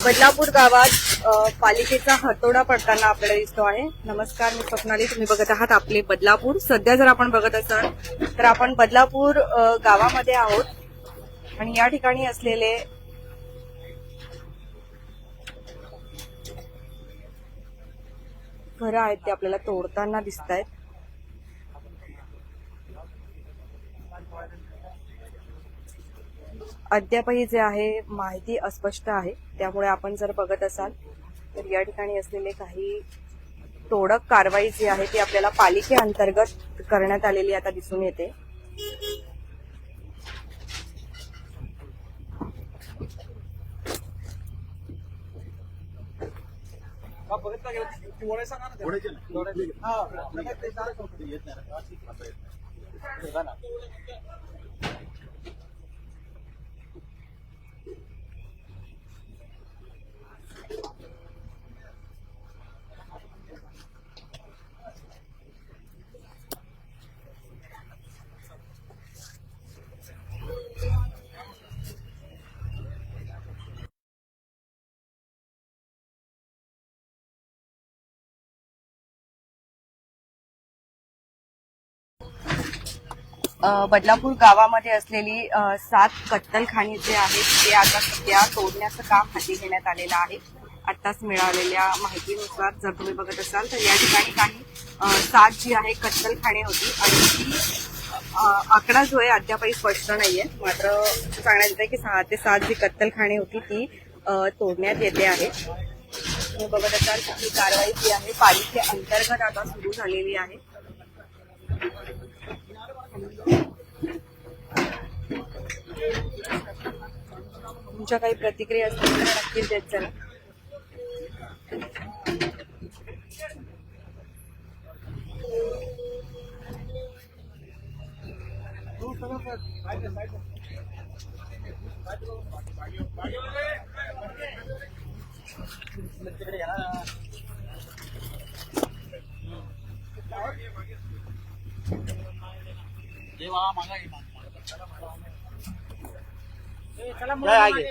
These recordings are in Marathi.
बदलापूर गावात पालिकेचा हातोडा पडताना आपल्याला दिसतो आहे. नमस्कार मी स्वप्नाली. तुम्ही बघत आहात आपले बदलापूर. सध्या जर आपण बघत असाल तर आपण बदलापूर गावामध्ये आहोत. आणि या ठिकाणी असलेले घरं आहेत ते आपल्याला तोडताना दिसत आहेत अद्यापही जे आहे माहिती अस्पष्ट आहे. त्यामुळे आपण जर बघत असाल तर या ठिकाणी असलेले काही तोडक कारवाई जी आहे ती आपल्याला पालिके अंतर्गत करण्यात आलेली आता दिसून येते. बदलापूर गावामध्ये असलेली सात कत्तलखानी जे आहेत ते आता सध्या तोडण्याचं काम हाती घेण्यात आलेलं आहे. आत्ताच मिळालेल्या माहितीनुसार जर तुम्ही बघत असाल तर या ठिकाणी काही सात जी आहे कत्तलखाने होती. आणि ती आकडा जो आहे अद्यापही स्पष्ट नाहीये. मात्र सांगण्यात येते की सहा ते सात जी कत्तलखाने होती ती तोडण्यात येते आहे. तुम्ही बघत असाल की ही कारवाई जी आहे पालिके अंतर्गत आता सुरू झालेली आहे. तुमच्या प्रतिक्रिया असतील तर नक्कीच देत चला. ही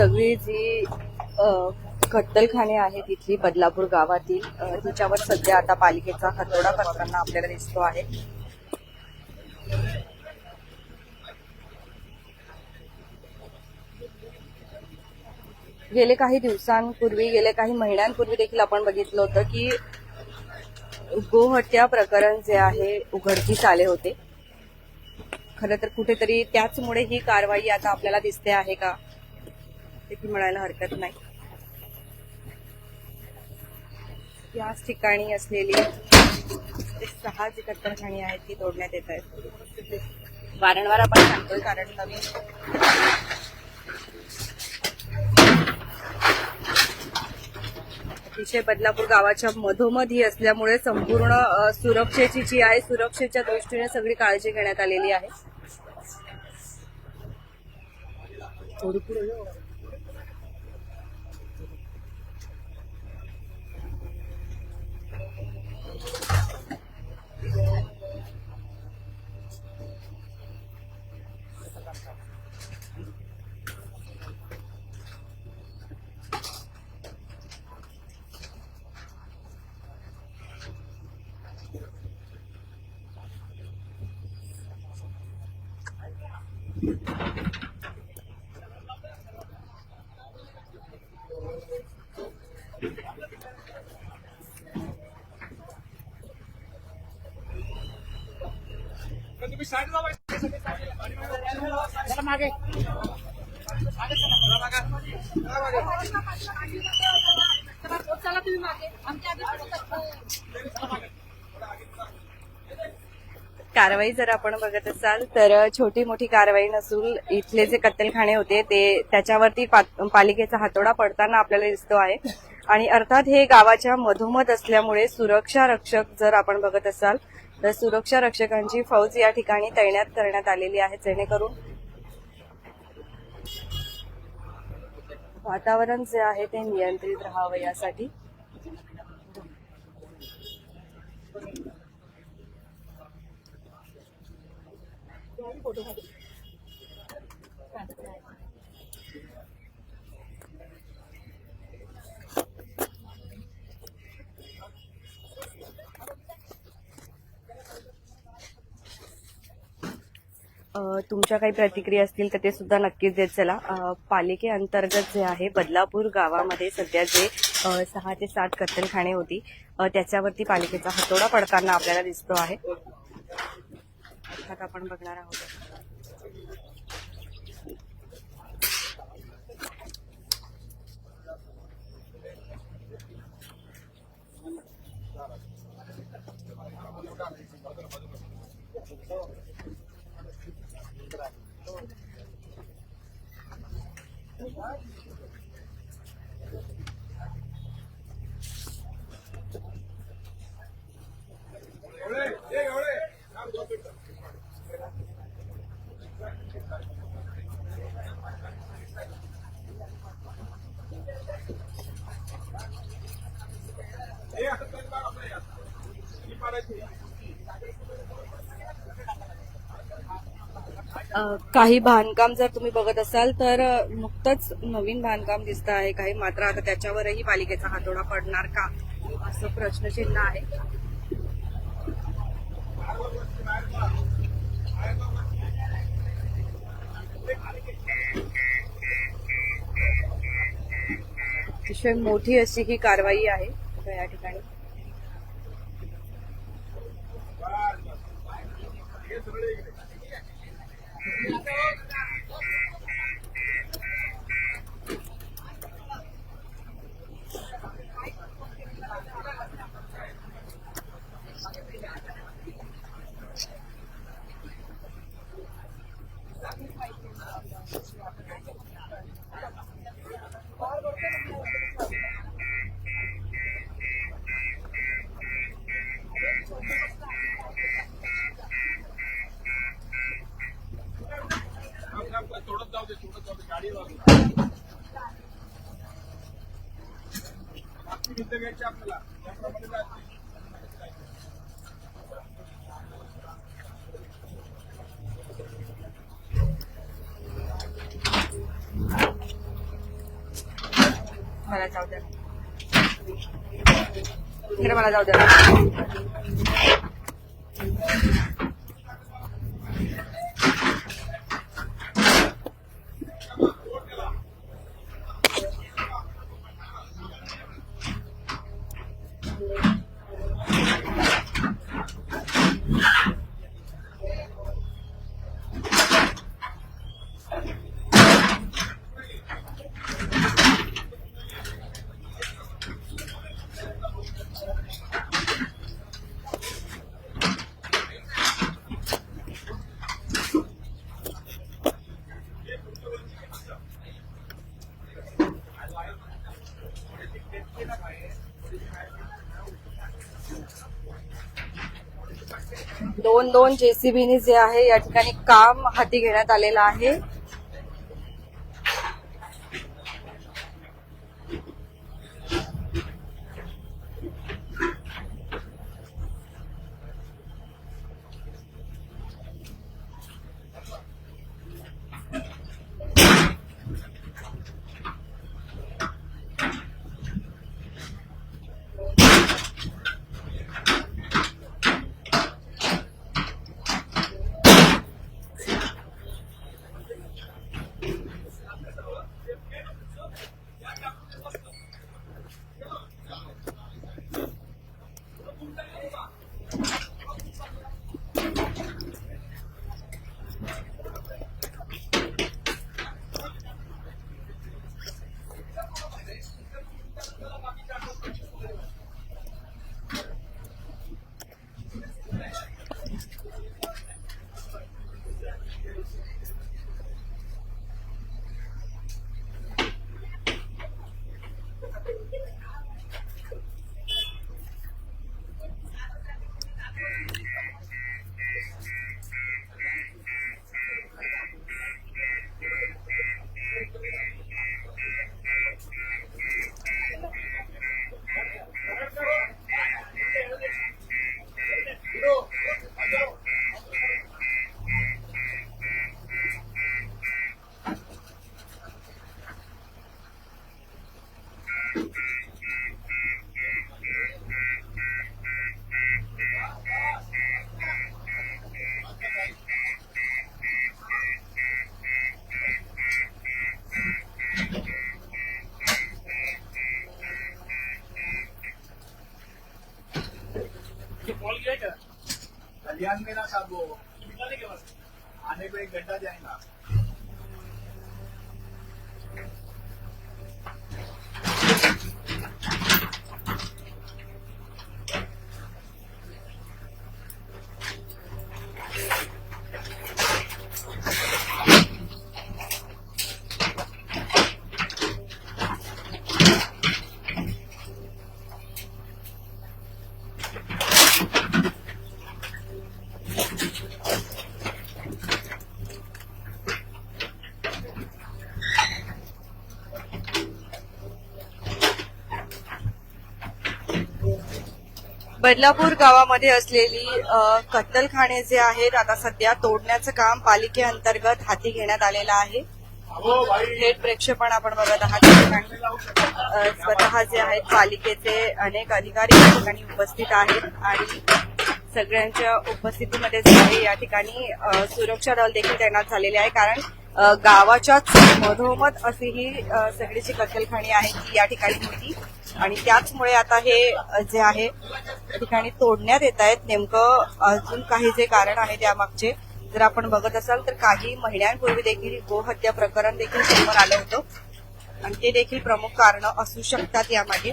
सगळी जी अ, कत्तलखाने आहेत तिथली बदलापूर गावातील तिच्यावर सध्या आता पालिकेचा हातोडा करताना आपल्याला दिसतो आहे. गेले काही दिवसांपूर्वी गेले काही महिन्यांपूर्वी देखील आपण बघितलं होतं की गोहत्या प्रकरण जे आहे उघडकीस आले होते. खरं तर कुठेतरी त्याचमुळे ही कारवाई आता आपल्याला दिसते आहे का? ते म्हणायला हरकत नाही. याच ठिकाणी असलेली एक सहा जी कत्तरखाणी आहेत ती तोडण्यात येत आहेत. वारंवार आपण सांगतोय कारण नवीन अतिशय बदलापूर गावाच्या मधोमध ही असल्यामुळे संपूर्ण सुरक्षेची जी आहे सुरक्षेच्या दृष्टीने सगळी काळजी घेण्यात आलेली आहे. कारवाई जर आपण बघत असाल तर छोटी मोठी कारवाई नसून इथले जे कत्तलखाने होते ते त्याच्यावरती पालिकेचा हातोडा पडताना आपल्याला दिसतो आहे. आणि अर्थात हे गावाच्या मधोमध असल्यामुळे सुरक्षा रक्षक जर आपण बघत असाल तर सुरक्षा रक्षकांची फौज या ठिकाणी तैनात करण्यात आलेली आहे जेणेकरून वातावरण जे आहे ते नियंत्रित राहावं यासाठी. फोटो तुमच्या काही प्रतिक्रिया असतील तर ते सुद्धा नक्कीच देत चला. पालिके पालिकेअंतर्गत जे आहे बदलापूर गावामध्ये सध्या जे सहा ते सात कत्तलखाने होती त्याच्यावरती पालिकेचा हातोडा पडताना आपल्याला दिसतो आहे. अर्थात आपण बघणार आहोत. काही बांधकाम जर तुम्ही बघत असाल तर नुकतंच नवीन बांधकाम दिसत आहे. काही मात्र आता त्याच्यावरही पालिकेचा हातोडा पडणार का? असं प्रश्नचिन्ह आहे. अतिशय मोठी अशी ही कारवाई आहे. या ठिकाणी मला जाऊ द्या. मला जाऊ द्या. दोन दोन जेसीबीनी जे आहे या ठिकाणी काम हाती घेण्यात आलेलं आहे. कल्याण में ना साहब वो निकलने के बाद आने को एक घंटा जाएगा। बदलापूर गावामध्ये असलेली कत्तलखाने जे आहेत आता सध्या तोडण्याचं काम पालिकेअंतर्गत हाती घेण्यात आलेलं आहे. थेट प्रेक्षेपण आपण बघत आहात. स्वतः जे आहेत पालिकेचे अनेक अधिकारी या ठिकाणी उपस्थित आहेत आणि सगळ्यांच्या उपस्थितीमध्ये जे आहे या ठिकाणी सुरक्षा दल देखील तैनात झालेले आहे. कारण गावाच्याच मधोमध अशी ही सगळीची सगळी जी कत्तलखाणी आहे ती या ठिकाणी होती. आणि त्याचमुळे आता हे जे आहे ठिकाणी तोडण्यात येत आहेत. नेमकं अजून काही जे कारण आहे त्यामागचे जर आपण बघत असाल तर काही महिन्यांपूर्वी देखील गोहत्या प्रकरण देखील समोर आलं होतं. आणि ते देखील प्रमुख कारण असू शकतात यामागे.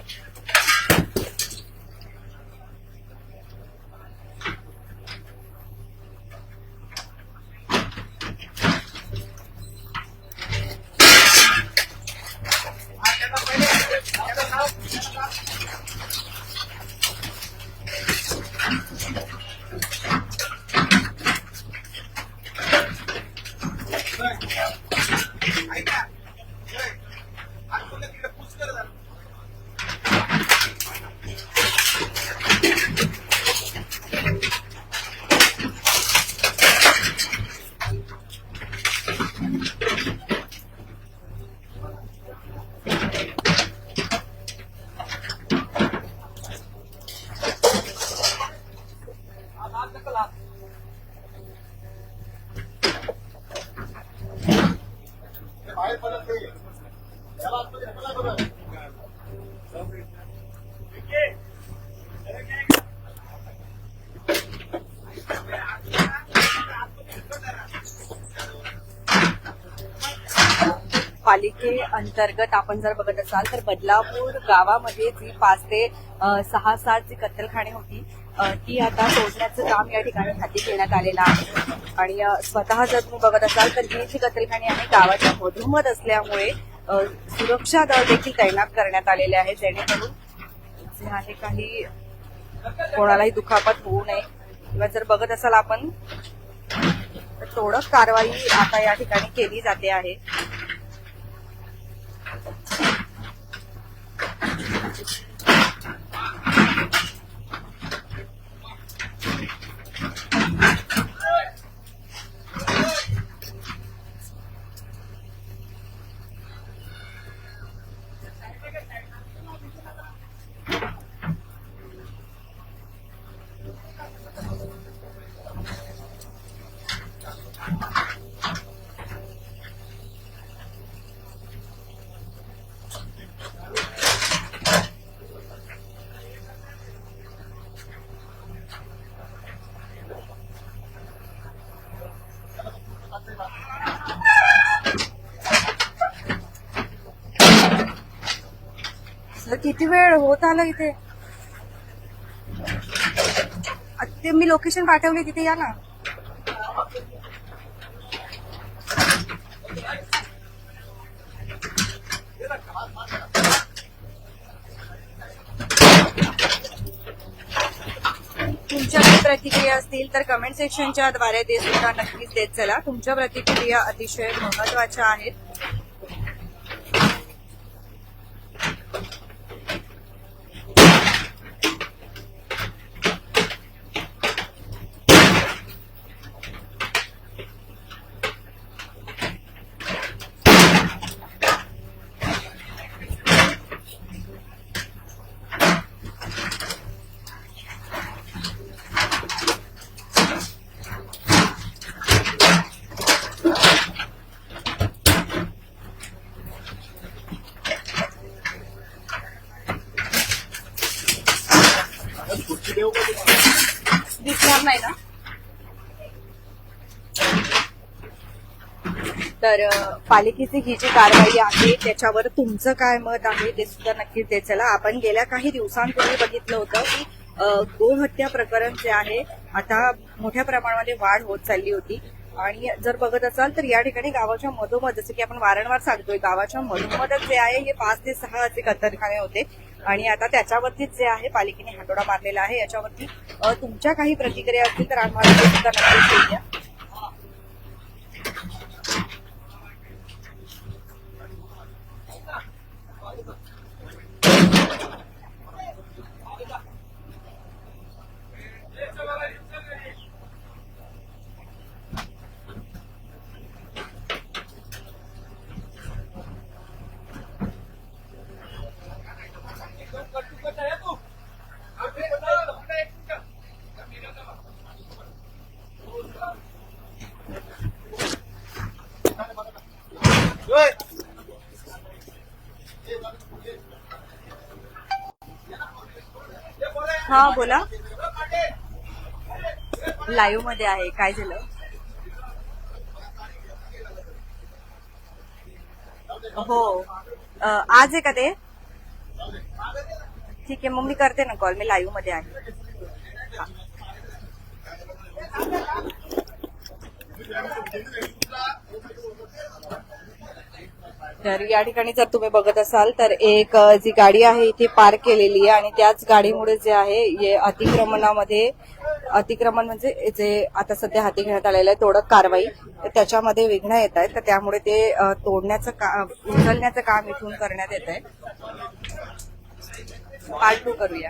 पालिके अंतर्गत आपण जर बघत असाल तर बदलापूर गावामध्ये जी पाच ते सहा सात जी कत्तलखाने होती ती आता तोडण्याचं काम या ठिकाणी हाती घेण्यात आलेलं आहे. आणि स्वतः जर तुम्ही बघत असाल तर ही जी कत्तलखाने आहे गावाच्या मधोमध असल्यामुळे सुरक्षा दल देखील तैनात करण्यात आलेले आहे जेणेकरून जे आहे काही कोणालाही दुखापत होऊ नये. किंवा जर बघत असाल आपण तर तोडक कारवाई आता या ठिकाणी केली जाते आहे सर किती वेळ इथे. ते मी लोकेशन पाठवली तिथे या ना. तुमच्या प्रतिक्रिया असतील तर कमेंट सेक्शनच्या द्वारे ते सुद्धा नक्कीच देत चला. तुमच्या प्रतिक्रिया अतिशय महत्त्वाच्या आहेत खुर्ची देऊ का तुम्हाला दिसणार नाही ना तर पालिकेची ही जी कारवाई आहे त्याच्यावर तुमचं काय मत आहे ते सुद्धा नक्कीच दे चला. आपण गेल्या काही दिवसांपूर्वी बघितलं होतं की गोहत्या प्रकरण जे आहे आता मोठ्या प्रमाणामध्ये वाढ होत चालली होती. आणि जर बघत असाल तर या ठिकाणी गावाच्या मधोमध जसं की आपण वारंवार सांगतोय गावाच्या मधोमधच जे आहे हे पाच ते सहा असे कत्तरखाने होते. आणि आता त्याच्यावरतीच जे आहे पालिकेने हातोडा मारलेला आहे. याच्यावरती तुमच्या काही प्रतिक्रिया असतील तर आम्हाला सुद्धा नक्कीच देऊ द्या. हा बोला. लाईव्हमध्ये आहे काय झालं? हो. आज आहे का ते? ठीक आहे मग मी करते ना कॉल मी लाईव्हमध्ये आहे. तर या ठिकाणी जर तुम्ही बघत असाल तर एक जी गाडी आहे इथे पार्क केलेली आहे आणि त्याच गाडीमुळे जे आहे ये अतिक्रमणामध्ये अतिक्रमण म्हणजे जे आता सध्या हाती घेण्यात आलेलं आहे तोडक कारवाई तर त्याच्यामध्ये विघ्न येत आहेत तर त्यामुळे ते तोडण्याचं काम उचलण्याचं काम इथून करण्यात येत आहे. पार्ट टू करूया.